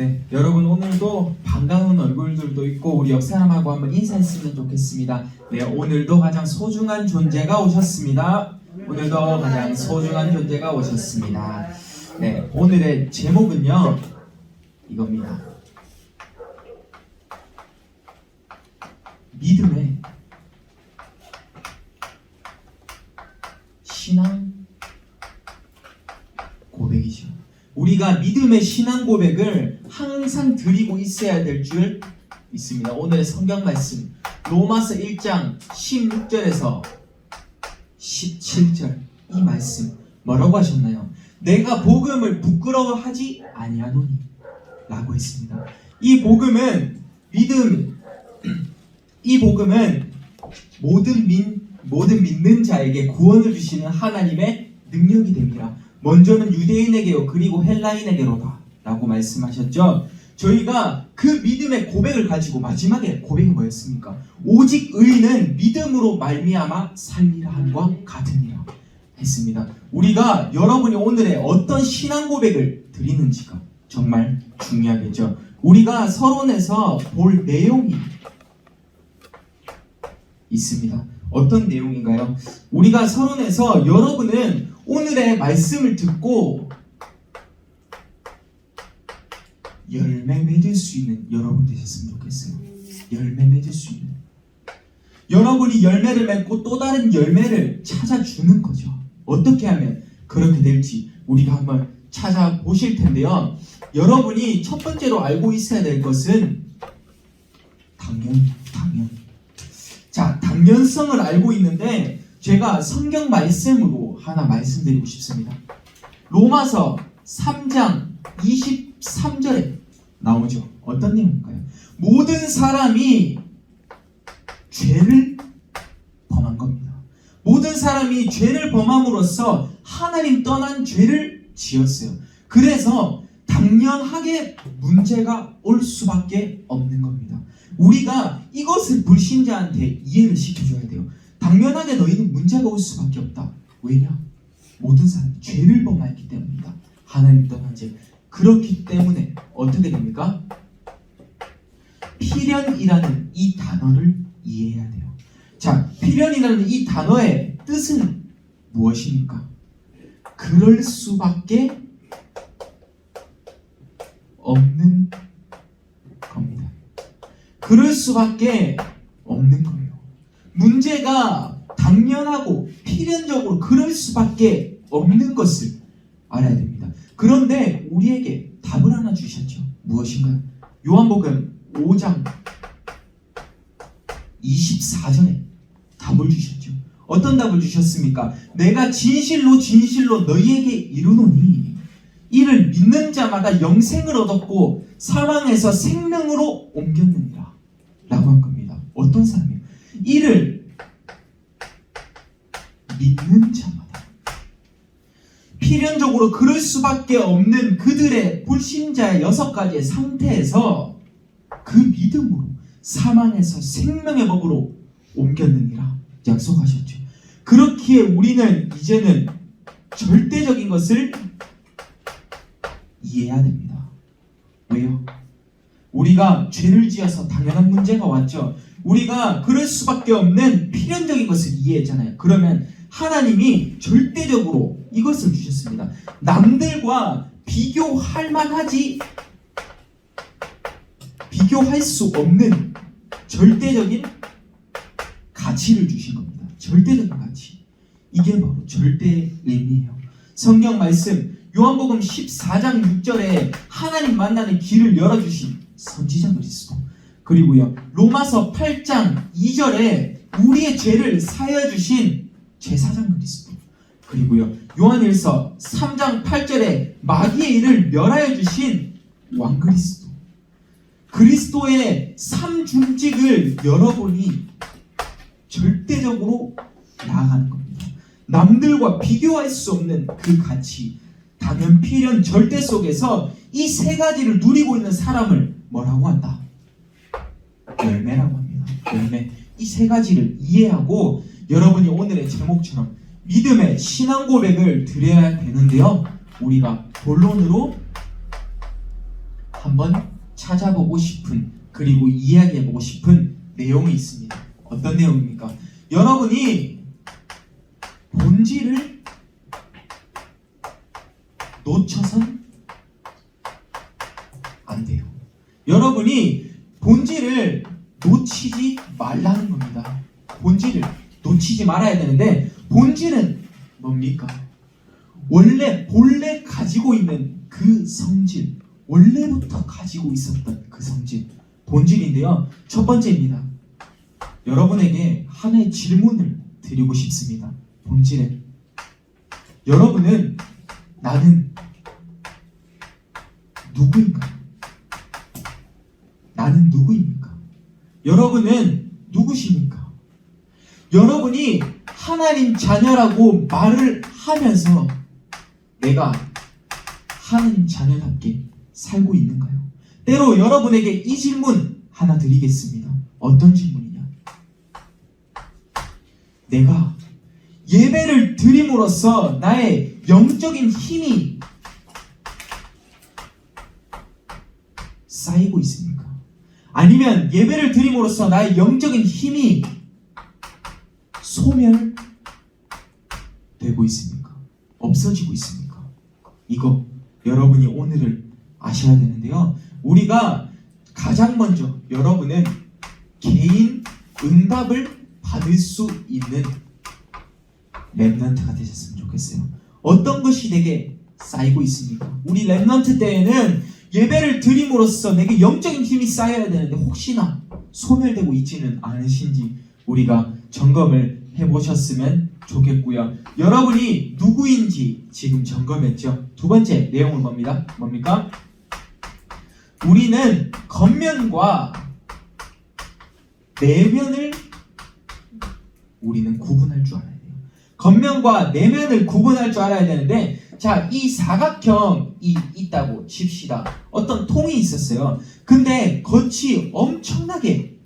네, 여러분 오늘도 반가운 얼굴들도 있고 우리 옆 사람하고 한번 인사했으면 좋겠습니다. 네, 오늘도 가장 소중한 존재가 오셨습니다. 오늘도 가장 소중한 존재가 오셨습니다. 네, 오늘의 제목은요 이겁니다. 믿음의 신앙 고백이죠. 우리가 믿음의 신앙 고백을 항상 드리고 있어야 될 줄 믿습니다. 오늘의 성경 말씀 로마서 1장 16절에서 17절 이 말씀 뭐라고 하셨나요? 내가 복음을 부끄러워하지 아니하노니 라고 했습니다. 이 복음은 믿음 이 복음은 모든 민 모든 믿는 자에게 구원을 주시는 하나님의 능력이 됩니다. 먼저는 유대인에게요 그리고 헬라인에게로다 라고 말씀하셨죠. 저희가 그 믿음의 고백을 가지고 마지막에 고백이 뭐였습니까? 오직 의인은 믿음으로 말미암아 살리라 함과 같으니라 했습니다. 우리가 여러분이 오늘의 어떤 신앙 고백을 드리는지가 정말 중요하겠죠. 우리가 서론에서 볼 내용이 있습니다. 어떤 내용인가요? 우리가 서론에서 여러분은 오늘의 말씀을 듣고 열매 맺을 수 있는 여러분 되셨으면 좋겠어요. 열매 맺을 수 있는. 여러분이 열매를 맺고 또 다른 열매를 찾아주는 거죠. 어떻게 하면 그렇게 될지 우리가 한번 찾아보실 텐데요. 여러분이 첫 번째로 알고 있어야 될 것은 당연, 당연. 자, 당연성을 알고 있는데 제가 성경 말씀으로 하나 말씀드리고 싶습니다. 로마서 3장 23절에 나오죠. 어떤 내용일까요? 모든 사람이 죄를 범한 겁니다. 모든 사람이 죄를 범함으로써 하나님 떠난 죄를 지었어요. 그래서 당연하게 문제가 올 수밖에 없는 겁니다. 우리가 이것을 불신자한테 이해를 시켜줘야 돼요. 당연하게 너희는 문제가 올 수밖에 없다. 왜냐? 모든 사람이 죄를 범하였기 때문이다. 하나님 떠난 죄. 그렇기 때문에 어떻게 됩니까? 필연이라는 이 단어를 이해해야 돼요. 자, 필연이라는 이 단어의 뜻은 무엇입니까? 그럴 수밖에 없는 겁니다. 그럴 수밖에 없는 거예요. 문제가 당연하고 필연적으로 그럴 수밖에 없는 것을 알아야 됩니다. 그런데 우리에게 답을 하나 주셨죠. 무엇인가요? 요한복음 5장 24절에 답을 주셨죠. 어떤 답을 주셨습니까? 내가 진실로 진실로 너희에게 이르노니 이를 믿는 자마다 영생을 얻었고 사망에서 생명으로 옮겼느니라 라고 한 겁니다. 어떤 사람이요? 이를 믿는 자마다 필연적으로 그럴 수밖에 없는 그들의 불신자의 여섯 가지의 상태에서 그 믿음으로 사망에서 생명의 법으로 옮겼느니라 약속하셨죠. 그렇기에 우리는 이제는 절대적인 것을 이해해야 됩니다. 왜요? 우리가 죄를 지어서 당연한 문제가 왔죠. 우리가 그럴 수밖에 없는 필연적인 것을 이해했잖아요. 그러면 하나님이 절대적으로 이것을 주셨습니다. 남들과 비교할 만하지 비교할 수 없는 절대적인 가치를 주신 겁니다. 절대적인 가치. 이게 바로 절대 의미예요. 성경 말씀 요한복음 14장 6절에 하나님 만나는 길을 열어주신 선지자 그리스도 그리고요 로마서 8장 2절에 우리의 죄를 사여 주신 제사장 그리스도 그리고요 요한일서 3장 8절에 마귀의 일을 멸하여 주신 왕 그리스도 그리스도의 삼중직을 열어보니 절대적으로 나아가는 겁니다. 남들과 비교할 수 없는 그 가치, 당연, 필연, 절대 속에서 이 세 가지를 누리고 있는 사람을 뭐라고 한다? 열매라고 합니다. 열매. 이 세 가지를 이해하고 여러분이 오늘의 제목처럼 믿음의 신앙 고백을 드려야 되는데요. 우리가 본론으로 한번 찾아보고 싶은 그리고 이야기해보고 싶은 내용이 있습니다. 어떤 내용입니까? 여러분이 본질을 놓쳐선 안 돼요. 여러분이 본질을 놓치지 말라는 겁니다. 본질을 놓치지 말아야 되는데 본질은 뭡니까? 원래 본래 가지고 있는 그 성질, 원래부터 가지고 있었던 그 성질, 본질인데요. 첫 번째입니다. 여러분에게 하나의 질문을 드리고 싶습니다. 본질에 여러분은 나는 누구인가요? 나는 누구입니까? 여러분은 누구십니까? 여러분이 하나님 자녀라고 말을 하면서 내가 하나님 자녀답게 살고 있는가요? 때로 여러분에게 이 질문 하나 드리겠습니다. 어떤 질문이냐? 내가 예배를 드림으로써 나의 영적인 힘이 쌓이고 있습니까? 아니면 예배를 드림으로써 나의 영적인 힘이 소멸되고 있습니까? 없어지고 있습니까? 이거 여러분이 오늘을 아셔야 되는데요. 우리가 가장 먼저 여러분은 개인 응답을 받을 수 있는 랩런트가 되셨으면 좋겠어요. 어떤 것이 내게 쌓이고 있습니까? 우리 랩런트 때에는 예배를 드림으로써 내게 영적인 힘이 쌓여야 되는데 혹시나 소멸되고 있지는 않으신지 우리가 점검을 해보셨으면 좋겠고요. 여러분이 누구인지 지금 점검했죠. 두 번째 내용은 뭡니다? 뭡니까? 우리는 겉면과 내면을 우리는 구분할 줄 알아야 돼요. 겉면과 내면을 구분할 줄 알아야 되는데 자, 이 사각형이 있다고 칩시다. 어떤 통이 있었어요. 근데 겉이 엄청나게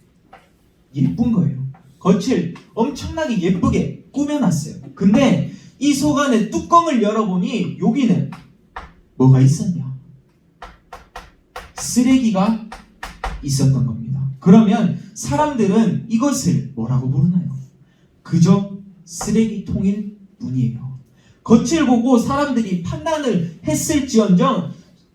예쁜 거예요. 겉을 엄청나게 예쁘게 꾸며놨어요. 근데 이속 안에 뚜껑을 열어보니 여기는 뭐가 있었냐? 쓰레기가 있었던 겁니다. 그러면 사람들은 이것을 뭐라고 부르나요? 그저 쓰레기통일 뿐이에요. 겉을 보고 사람들이 판단을 했을지언정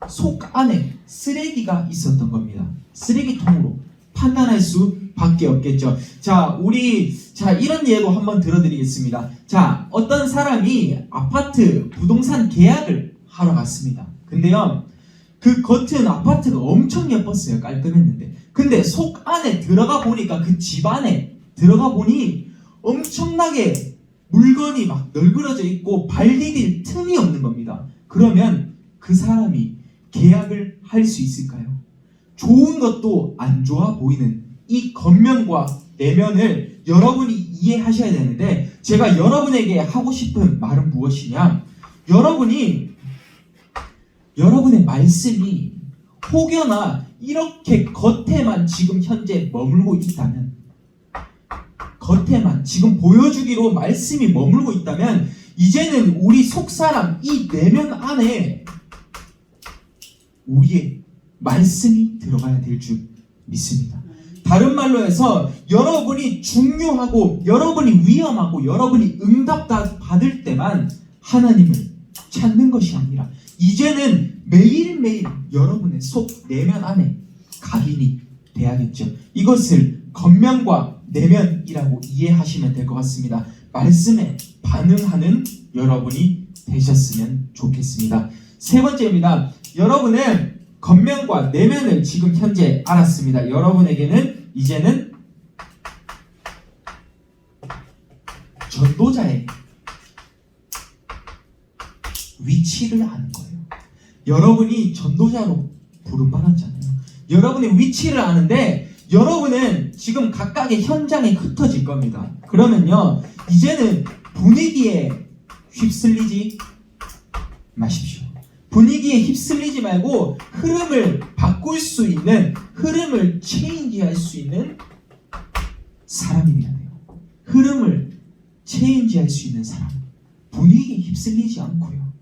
속 안에 쓰레기가 있었던 겁니다. 쓰레기통으로 판단할 수밖에 없겠죠. 자, 우리 자 이런 예고 한번 들어드리겠습니다. 자, 어떤 사람이 아파트 부동산 계약을 하러 갔습니다. 근데요, 그 겉은 아파트가 엄청 예뻤어요. 깔끔했는데, 근데 속 안에 들어가 보니까 그 집 안에 들어가 보니 엄청나게 물건이 막 널브러져 있고 발 디딜 틈이 없는 겁니다. 그러면 그 사람이 계약을 할 수 있을까요? 좋은 것도 안 좋아 보이는 이 겉면과 내면을 여러분이 이해하셔야 되는데 제가 여러분에게 하고 싶은 말은 무엇이냐? 여러분이 여러분의 말씀이 혹여나 이렇게 겉에만 지금 현재 머물고 있다면 겉에만 지금 보여주기로 말씀이 머물고 있다면 이제는 우리 속사람 이 내면 안에 우리의 말씀이 들어가야 될 줄 믿습니다. 다른 말로 해서 여러분이 중요하고 여러분이 위험하고 여러분이 응답 받을 때만 하나님을 찾는 것이 아니라 이제는 매일매일 여러분의 속 내면 안에 각인이 돼야겠죠. 이것을 겉면과 내면이라고 이해하시면 될 것 같습니다. 말씀에 반응하는 여러분이 되셨으면 좋겠습니다. 세 번째입니다. 여러분은 겉면과 내면을 지금 현재 알았습니다. 여러분에게는 이제는 전도자의 위치를 아는 거예요. 여러분이 전도자로 부름받았잖아요. 여러분의 위치를 아는데 여러분은 지금 각각의 현장에 흩어질 겁니다. 그러면요, 이제는 분위기에 휩쓸리지 마십시오. 분위기에 휩쓸리지 말고 흐름을 바꿀 수 있는, 흐름을 체인지할 수 있는 돼요. 흐름을 체인지할 수 있는 사람. 분위기에 휩쓸리지 않고요.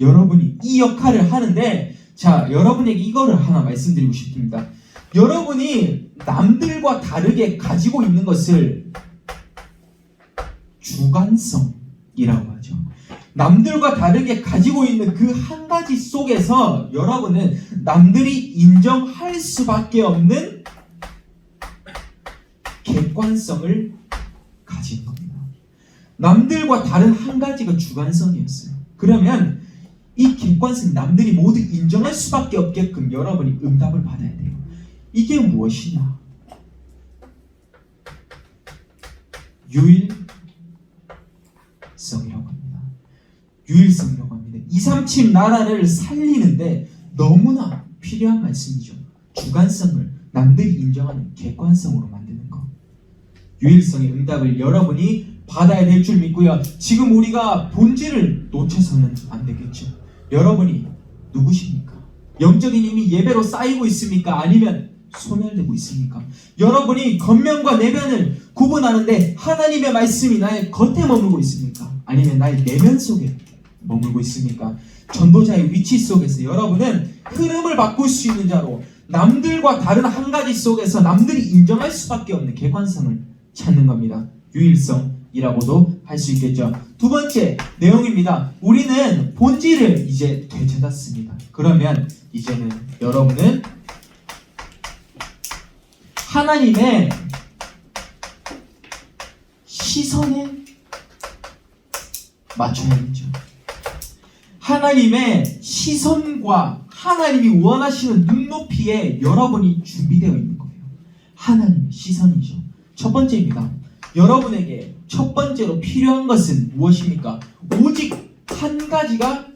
여러분이 이 역할을 하는데 자, 여러분에게 이거를 하나 말씀드리고 싶습니다. 여러분이 남들과 다르게 가지고 있는 것을 주관성이라고 하죠. 남들과 다르게 가지고 있는 그 한 가지 속에서 여러분은 남들이 인정할 수밖에 없는 객관성을 가진 겁니다. 남들과 다른 한 가지가 주관성이었어요. 그러면 이 객관성 남들이 모두 인정할 수밖에 없게끔 여러분이 응답을 받아야 돼요. 이게 무엇이냐? 유일성이라고 합니다. 유일성이라고 합니다. 237 나라를 살리는데 너무나 필요한 말씀이죠. 주관성을 남들이 인정하는 객관성으로 만드는 것. 유일성의 응답을 여러분이 받아야 될 줄 믿고요. 지금 우리가 본질을 놓쳐서는 안 되겠죠. 여러분이 누구십니까? 영적인 힘이 예배로 쌓이고 있습니까? 아니면 소멸되고 있습니까? 여러분이 겉면과 내면을 구분하는데 하나님의 말씀이 나의 겉에 머물고 있습니까? 아니면 나의 내면 속에 머물고 있습니까? 전도자의 위치 속에서 여러분은 흐름을 바꿀 수 있는 자로 남들과 다른 한 가지 속에서 남들이 인정할 수밖에 없는 객관성을 찾는 겁니다. 유일성이라고도 할 수 있겠죠. 두 번째 내용입니다. 우리는 본질을 이제 되찾았습니다. 그러면 이제는 여러분은 하나님의 시선에 맞춰야겠죠. 하나님의 시선과 하나님이 원하시는 눈높이에 여러분이 준비되어 있는 거예요. 하나님의 시선이죠. 첫 번째입니다. 여러분에게 첫 번째로 필요한 것은 무엇입니까? 오직 한 가지가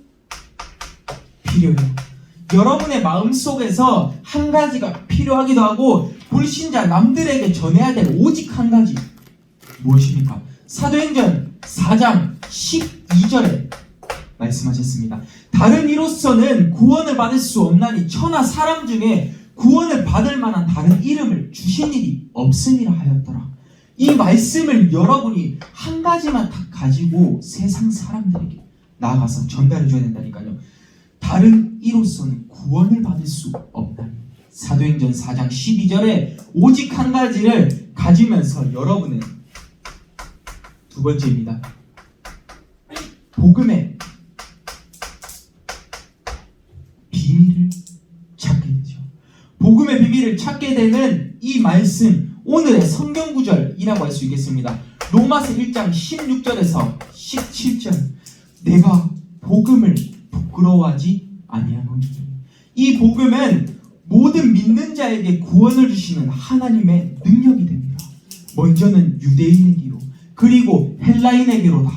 필요해요. 여러분의 마음 속에서 한 가지가 필요하기도 하고 불신자 남들에게 전해야 될 오직 한 가지 무엇입니까? 사도행전 4장 12절에 말씀하셨습니다. 다른 이로서는 구원을 받을 수 없나니 천하 사람 중에 구원을 받을 만한 다른 이름을 주신 일이 없음이라 하였더라. 이 말씀을 여러분이 한 가지만 딱 가지고 세상 사람들에게 나아가서 전달해 줘야 된다니까요. 다른 이로서는 구원을 받을 수 없나니. 사도행전 4장 12절에 오직 한 가지를 가지면서 여러분은 두 번째입니다. 복음의 복음의 비밀을 찾게 되는 이 말씀, 오늘의 성경 구절이라고 할 수 있겠습니다. 로마서 1장 16절에서 17절. 내가 복음을 부끄러워하지 아니하노니. 이 복음은 모든 믿는 자에게 구원을 주시는 하나님의 능력이 됩니다. 먼저는 유대인에게로 그리고 헬라인에게로다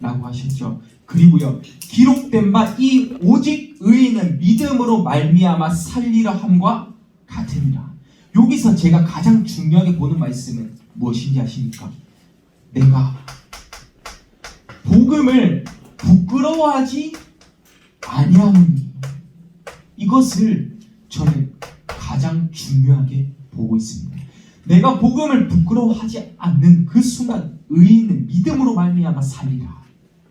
라고 하셨죠. 그리고요 기록된 바 이 오직 의인은 믿음으로 말미암아 살리라 함과 같으니라. 여기서 제가 가장 중요하게 보는 말씀은 무엇인지 아십니까? 내가 복음을 부끄러워하지 아니하노니 이것을 저는 가장 중요하게 보고 있습니다. 내가 복음을 부끄러워하지 않는 그 순간 의인은 믿음으로 말미암아 살리라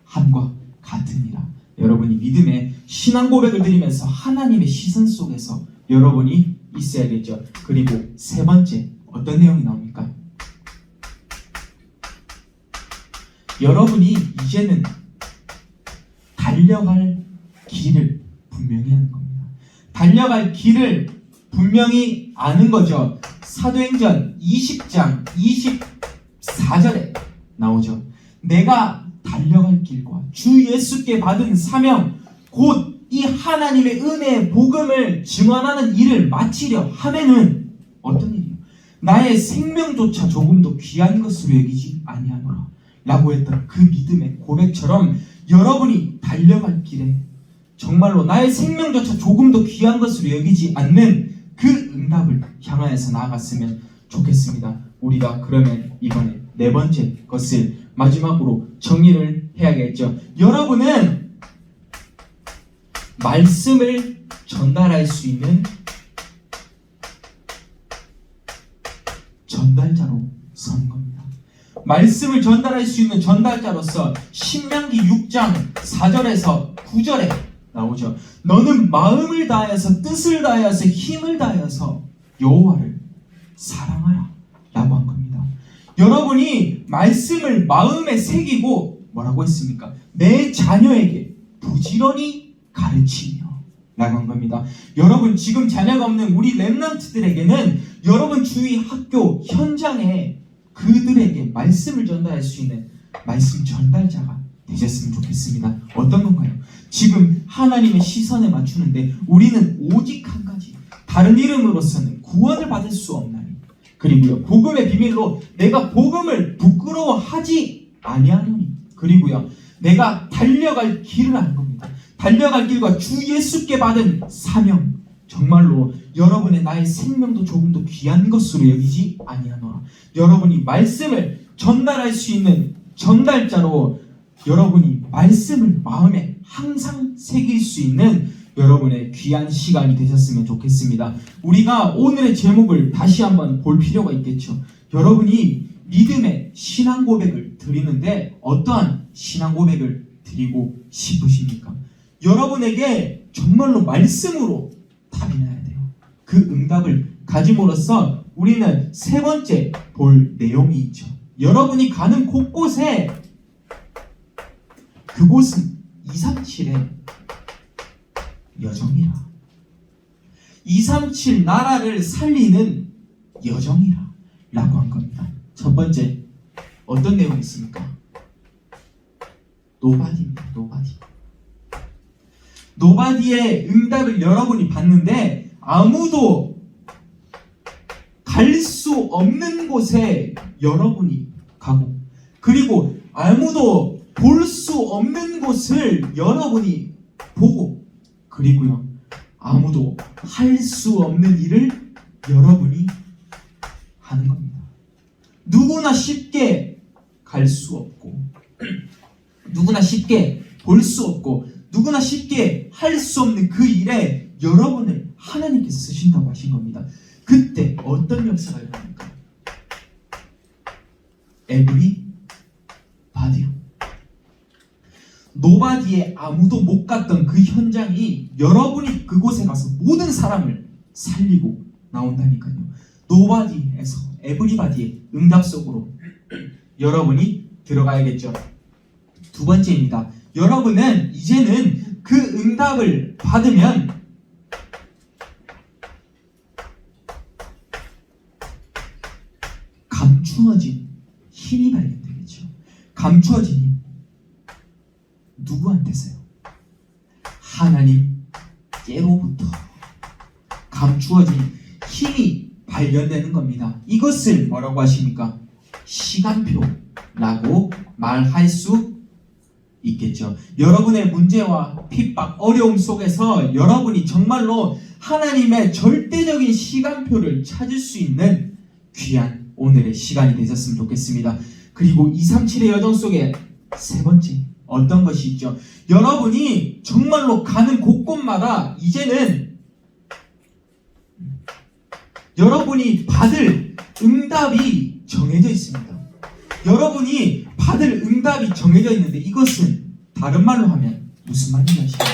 함과 같으니라. 여러분이 믿음의 신앙 고백을 드리면서 하나님의 시선 속에서 여러분이 있어야겠죠. 그리고 세 번째 어떤 내용이 나옵니까? 여러분이 이제는 달려갈 길을 분명히 하는 겁니다. 달려갈 길을 분명히 아는 거죠. 사도행전 20장 24절에 나오죠. 내가 달려갈 길과 주 예수께 받은 사명 곧 이 하나님의 은혜의 복음을 증언하는 일을 마치려 하면은 어떤 일이요? 나의 생명조차 조금도 귀한 것으로 여기지 아니하노라 라고 했던 그 믿음의 고백처럼 여러분이 달려갈 길에 정말로 나의 생명조차 조금도 귀한 것으로 여기지 않는 그 응답을 향하여서 나아갔으면 좋겠습니다. 우리가 그러면 이번에 네 번째 것을 마지막으로 정리를 해야겠죠. 여러분은 말씀을 전달할 수 있는 전달자로 서는 겁니다. 말씀을 전달할 수 있는 전달자로서 신명기 6장 4절에서 9절에 나오죠. 너는 마음을 다하여서 뜻을 다하여서 힘을 다하여서 여호와를 사랑하라 라고 한 겁니다. 여러분이 말씀을 마음에 새기고 뭐라고 했습니까? 내 자녀에게 부지런히 가르치며 라고 한 겁니다. 여러분 지금 자녀가 없는 우리 랩런트들에게는 여러분 주위 학교 현장에 그들에게 말씀을 전달할 수 있는 말씀 전달자가 되셨으면 좋겠습니다. 어떤 건가요? 지금 하나님의 시선에 맞추는데 우리는 오직 한 가지 다른 이름으로서는 구원을 받을 수 없나니 그리고요 복음의 비밀로 내가 복음을 부끄러워하지 아니하노니 그리고요 내가 달려갈 길을 아는. 달려갈 길과 주 예수께 받은 사명 정말로 여러분의 나의 생명도 조금 더 귀한 것으로 여기지 아니하노라. 여러분이 말씀을 전달할 수 있는 전달자로 여러분이 말씀을 마음에 항상 새길 수 있는 여러분의 귀한 시간이 되셨으면 좋겠습니다. 우리가 오늘의 제목을 다시 한번 볼 필요가 있겠죠. 여러분이 믿음의 신앙 고백을 드리는데 어떠한 신앙 고백을 드리고 싶으십니까? 여러분에게 정말로 말씀으로 답이 나야 돼요. 그 응답을 가짐으로써 우리는 세 번째 볼 내용이 있죠. 여러분이 가는 곳곳에 그곳은 237의 여정이라. 237 나라를 살리는 여정이라. 라고 한 겁니다. 첫 번째, 어떤 내용이 있습니까? 노바디입니다. 노바디. 노바디의 응답을 여러분이 봤는데 아무도 갈 수 없는 곳에 여러분이 가고 그리고 아무도 볼 수 없는 곳을 여러분이 보고 그리고요 아무도 할 수 없는 일을 여러분이 하는 겁니다. 누구나 쉽게 갈 수 없고 누구나 쉽게 볼 수 없고 누구나 쉽게 할 수 없는 그 일에 여러분을 하나님께서 쓰신다고 하신 겁니다. 그때 어떤 역사가 일어납니까? 에브리 바디오 노바디에 아무도 못 갔던 그 현장이 여러분이 그곳에 가서 모든 사람을 살리고 나온다니까요. 노바디에서 에브리바디의 응답 속으로 여러분이 들어가야겠죠. 두 번째입니다. 여러분은 이제는 그 응답을 받으면 감추어진 힘이 발견되겠죠. 감추어진 힘. 누구한테서요? 하나님께로부터 감추어진 힘이 발견되는 겁니다. 이것을 뭐라고 하십니까? 시간표라고 말할 수 있겠죠. 여러분의 문제와 핍박, 어려움 속에서 여러분이 정말로 하나님의 절대적인 시간표를 찾을 수 있는 귀한 오늘의 시간이 되셨으면 좋겠습니다. 그리고 237의 여정 속에 세 번째 어떤 것이 있죠? 여러분이 정말로 가는 곳곳마다 이제는 여러분이 받을 응답이 정해져 있습니다. 여러분이 받을 응답이 정해져 있는데 이것은 다른 말로 하면 무슨 아십니까?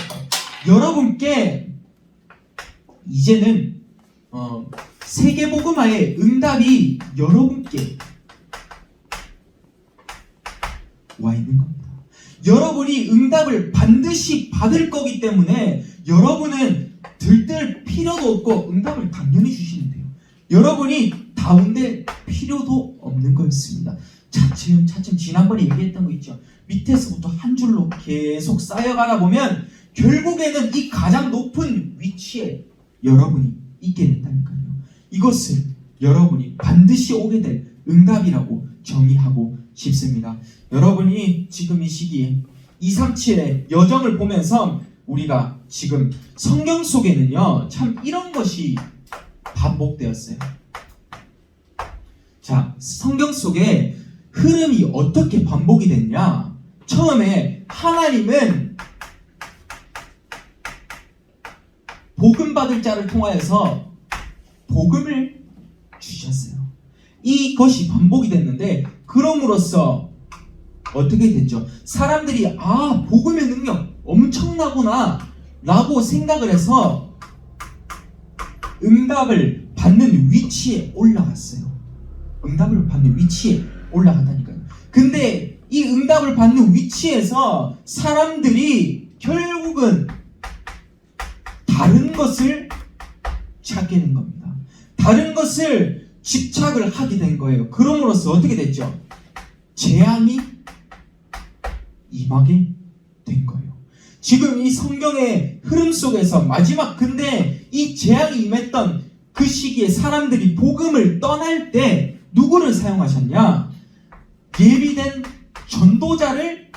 여러분께 이제는 어, 세계복음화의 응답이 여러분께 와 있는 겁니다. 여러분이 응답을 반드시 받을 거기 때문에 여러분은 들뜰 필요도 없고 응답을 당연히 주시면 돼요. 여러분이 다운될 필요도 없는 거였습니다. 차츰 차츰 지난번에 얘기했던 거 있죠. 밑에서부터 한 줄로 계속 쌓여가다 보면 결국에는 이 가장 높은 위치에 여러분이 있게 된다니까요. 이것을 여러분이 반드시 오게 될 응답이라고 정의하고 싶습니다. 여러분이 지금 이 시기에 237의 여정을 보면서 우리가 지금 성경 속에는요, 참 이런 것이 반복되었어요. 자, 성경 속에 흐름이 어떻게 반복이 됐냐? 처음에 하나님은 복음 받을 자를 통하여서 복음을 주셨어요. 이것이 반복이 됐는데 그럼으로써 어떻게 됐죠? 사람들이 아 복음의 능력 엄청나구나 라고 생각을 해서 응답을 받는 위치에 올라갔어요. 응답을 받는 위치에 올라갔다니까요. 근데 이 응답을 받는 위치에서 사람들이 결국은 다른 것을 찾게 된 겁니다. 다른 것을 집착을 하게 된 거예요. 그럼으로써 어떻게 됐죠? 재앙이 임하게 된 거예요. 지금 이 성경의 흐름 속에서 마지막 근데 이 재앙이 임했던 그 시기에 사람들이 복음을 떠날 때 누구를 사용하셨냐? 예비된 전도자를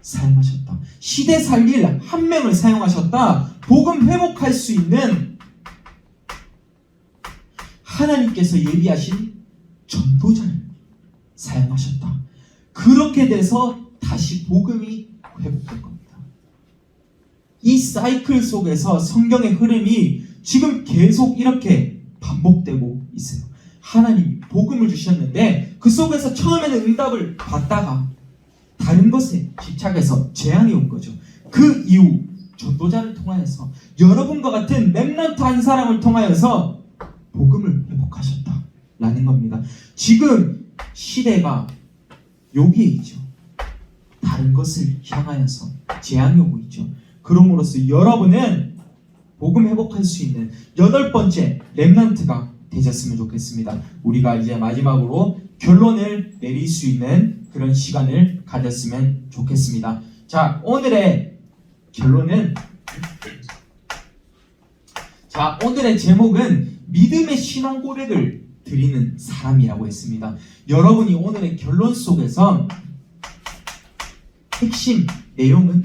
사용하셨다. 시대 살릴 한 명을 사용하셨다. 복음 회복할 수 있는 하나님께서 예비하신 전도자를 사용하셨다. 그렇게 돼서 다시 복음이 회복된 겁니다. 이 사이클 속에서 성경의 흐름이 지금 계속 이렇게 반복되고 있어요. 하나님이 복음을 주셨는데 그 속에서 처음에는 응답을 받다가 다른 것에 집착해서 재앙이 온 거죠. 그 이후 전도자를 통하여서 여러분과 같은 렘넌트 한 사람을 통하여서 복음을 회복하셨다라는 겁니다. 지금 시대가 여기에 있죠. 다른 것을 향하여서 재앙이 오고 있죠. 그럼으로써 여러분은 복음 회복할 수 있는 여덟 번째 렘넌트가 되셨으면 좋겠습니다. 우리가 이제 마지막으로 결론을 내릴 수 있는 그런 시간을 가졌으면 좋겠습니다. 자, 오늘의 결론은 자, 오늘의 제목은 믿음의 신앙 고백을 드리는 사람이라고 했습니다. 여러분이 오늘의 결론 속에서 핵심 내용은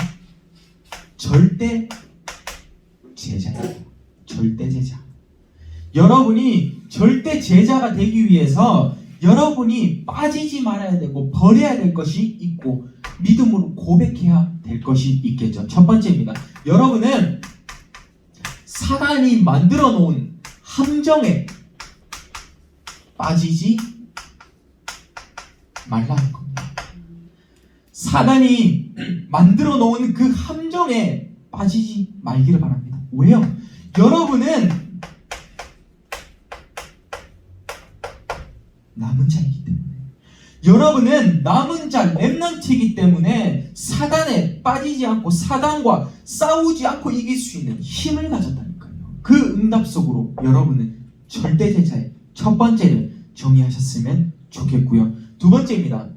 절대 제자예요. 절대 제자. 여러분이 절대 제자가 되기 위해서 여러분이 빠지지 말아야 되고 버려야 될 것이 있고 믿음으로 고백해야 될 것이 있겠죠. 첫 번째입니다. 여러분은 사단이 만들어 놓은 함정에 빠지지 말라는 겁니다. 사단이 만들어 놓은 그 함정에 빠지지 말기를 바랍니다. 왜요? 여러분은 자이기 때문에 여러분은 남은 자 렘넌트이기 때문에 사단에 빠지지 않고 사단과 싸우지 않고 이길 수 있는 힘을 가졌다니까요. 그 응답 속으로 여러분은 절대 제자의 첫 번째를 정의하셨으면 좋겠고요. 두 번째입니다.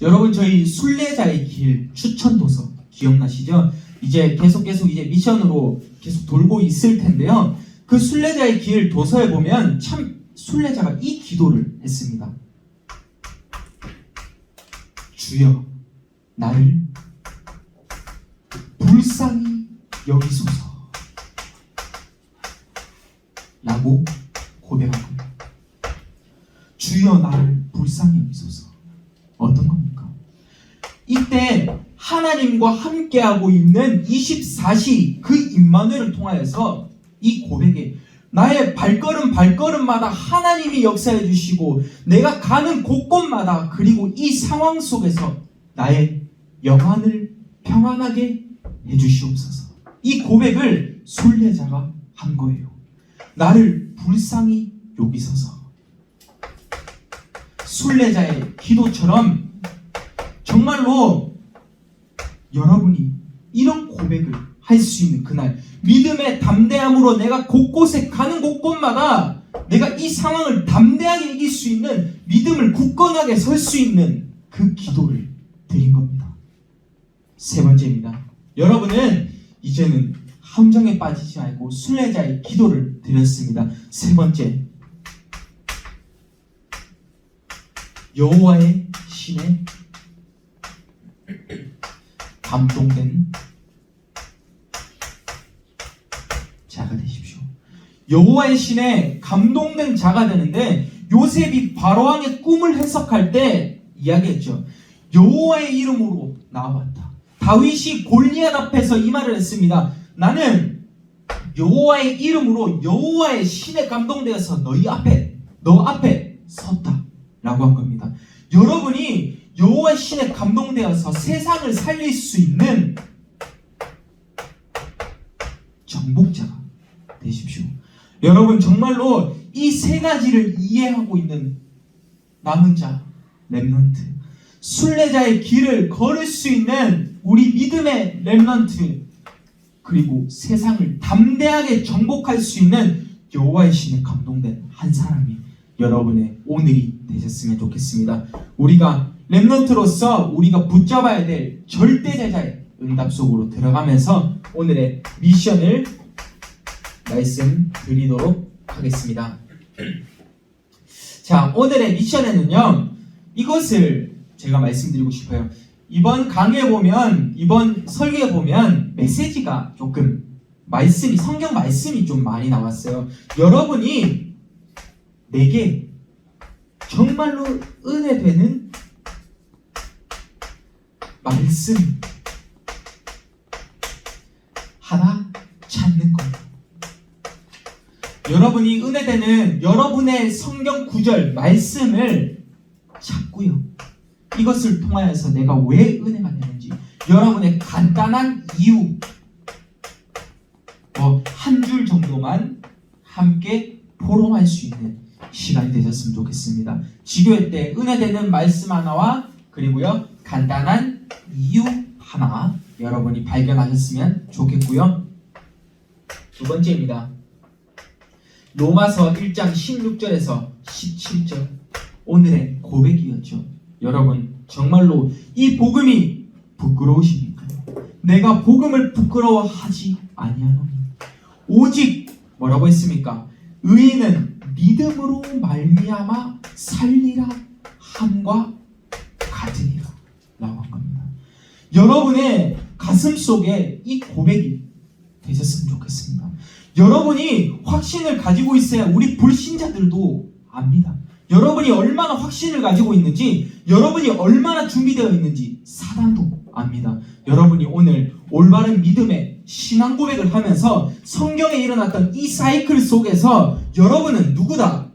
여러분 저희 순례자의 길 추천 도서 기억나시죠? 이제 계속 계속 이제 미션으로 계속 돌고 있을 텐데요. 그 순례자의 길 도서에 보면 참 순례자가 이 기도를 했습니다. 주여 나를 불쌍히 여기소서 라고 겁니다. 주여 나를 불쌍히 여기소서 어떤 겁니까? 이때 하나님과 함께하고 있는 24시 그 임마누엘을 통하여서 이 고백에 나의 발걸음 발걸음마다 하나님이 역사해 주시고 내가 가는 곳곳마다 그리고 이 상황 속에서 나의 영안을 평안하게 해 주시옵소서. 이 고백을 순례자가 한 거예요. 나를 불쌍히 여기소서. 순례자의 기도처럼 정말로 여러분이 이런 고백을 할 수 있는 그날 믿음의 담대함으로 내가 곳곳에 가는 곳곳마다 내가 이 상황을 담대하게 이길 수 있는 믿음을 굳건하게 설 수 있는 그 기도를 드린 겁니다. 세 번째입니다. 여러분은 이제는 함정에 빠지지 말고 순례자의 기도를 드렸습니다. 세 번째 여호와의 신에 감동된 자가 되십시오. 여호와의 신에 감동된 자가 되는데 요셉이 바로 왕의 꿈을 해석할 때 이야기했죠. 여호와의 이름으로 나와봤다. 다윗이 골리앗 앞에서 이 말을 했습니다. 나는 여호와의 이름으로 여호와의 신에 감동되어서 너희 앞에 너 앞에 섰다라고 한 겁니다. 여러분이 여호와의 신에 감동되어서 세상을 살릴 수 있는 정복자가 되십시오. 여러분 정말로 이 세 가지를 이해하고 있는 남은 자 렘넌트 순례자의 길을 걸을 수 있는 우리 믿음의 렘넌트 그리고 세상을 담대하게 정복할 수 있는 여호와의 신에 감동된 한 사람이 여러분의 오늘이 되셨으면 좋겠습니다. 우리가 렘넌트로서 우리가 붙잡아야 될 절대 제자의 응답 속으로 들어가면서 오늘의 미션을 말씀 드리도록 하겠습니다. 자, 오늘의 미션에는요, 이것을 제가 말씀드리고 싶어요. 이번 강의에 보면, 이번 설교에 보면 메시지가 조금 말씀이, 성경 말씀이 좀 많이 나왔어요. 여러분이 내게 정말로 은혜되는 말씀 여러분이 은혜되는 여러분의 성경 구절 말씀을 찾고요. 이것을 통하여서 내가 왜 은혜가 되는지 여러분의 간단한 이유 뭐 한 줄 정도만 함께 포럼할 수 있는 시간이 되셨으면 좋겠습니다. 지교회 때 은혜되는 말씀 하나와 그리고요 간단한 이유 하나 여러분이 발견하셨으면 좋겠고요. 두 번째입니다. 로마서 1장 16절에서 17절 오늘의 고백이었죠. 여러분 정말로 이 복음이 부끄러우십니까? 내가 복음을 부끄러워하지 아니하노니 오직 뭐라고 했습니까? 의인은 믿음으로 말미암아 살리라 함과 같으니라 라고 한 겁니다. 여러분의 가슴 속에 이 고백이 되셨으면 좋겠습니다. 여러분이 확신을 가지고 있어야 우리 불신자들도 압니다. 여러분이 얼마나 확신을 가지고 있는지, 여러분이 얼마나 준비되어 있는지 사단도 압니다. 여러분이 오늘 올바른 믿음의 신앙 고백을 하면서 성경에 일어났던 이 사이클 속에서 여러분은 누구다?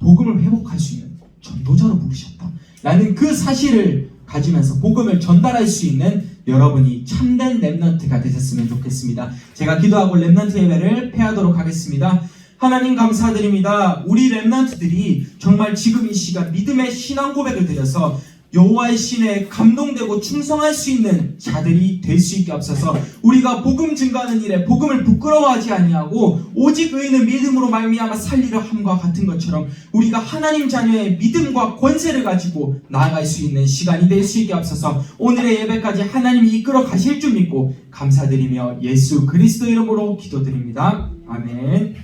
복음을 회복할 수 있는 전도자로 부르셨다. 라는 그 사실을 가지면서 복음을 전달할 수 있는 여러분이 참된 랩넌트가 되셨으면 좋겠습니다. 제가 기도하고 랩넌트 예배를 폐하도록 하겠습니다. 하나님 감사드립니다. 우리 랩넌트들이 정말 지금 이 시간 믿음의 신앙 고백을 드려서 여호와의 신에 감동되고 충성할 수 있는 자들이 될 수 있게 앞서서 우리가 복음 증가하는 일에 복음을 부끄러워하지 아니하고 오직 의인은 믿음으로 말미암아 살리려 함과 같은 것처럼 우리가 하나님 자녀의 믿음과 권세를 가지고 나아갈 수 있는 시간이 될 수 있게 앞서서 오늘의 예배까지 하나님이 이끌어 가실 줄 믿고 감사드리며 예수 그리스도 이름으로 기도드립니다. 아멘.